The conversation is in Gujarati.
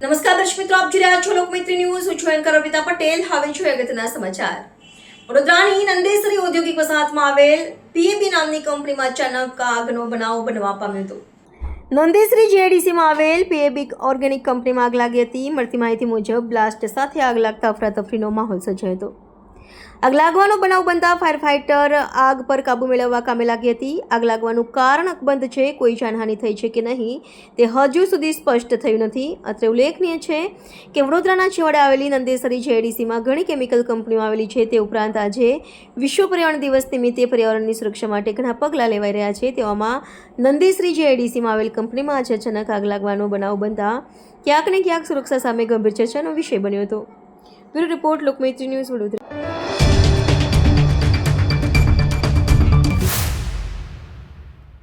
નમસ્કાર દર્શક મિત્રો, આપ જોઈ રહ્યા છો લોકમિત્રી ન્યૂઝ. હું છું એન્કર અમિતા પટેલ. હવે છું અગત્યના સમાચાર. વડોદરાની નંદેસરી ઔદ્યોગિક વસાહતમાં આવેલ પીએબી નામની કંપનીમાં અચાનક આગનો બનાવ બનવા પામ્યો હતો. નંદેસરી જેડીસીમાં આવેલ પીએબી ઓર્ગેનિક કંપનીમાં આગ લાગી હતી. મળતી માહિતી મુજબ, બ્લાસ્ટ સાથે આગ લાગતા અફરાતફરીનો માહોલ સર્જાયો હતો. આગ લાગવાનો બનાવ બનતા ફાયર ફાઇટર આગ પર કાબુ મેળવવા કામે લાગી હતી. આગ લાગવાનું કારણ અકબંધ છે, કોઈ જાનહાનિ થઈ છે કે નહીં તે હજુ સુધી સ્પષ્ટ થયું નથી. અત્રે ઉલ્લેખનીય છે કે વડોદરાના છેવાડે આવેલી નંદેસરી જેડીસીમાં ઘણી કેમિકલ કંપનીઓ આવેલી છે તે ઉપરાંત આજે વિશ્વ પર્યાવરણ દિવસ નિમિત્તે પર્યાવરણની સુરક્ષા માટે ઘણા પગલાં લેવાઈ રહ્યા છે. તેવામાં નંદેસરી જેડીસીમાં આવેલ કંપનીમાં આજે અચાનક આગ લાગવાનો બનાવ બનતા ક્યાંક ને ક્યાંક સુરક્ષા સામે ગંભીર ચર્ચાનો વિષય બન્યો હતો. Bureau report Lokmaitri news Vadodara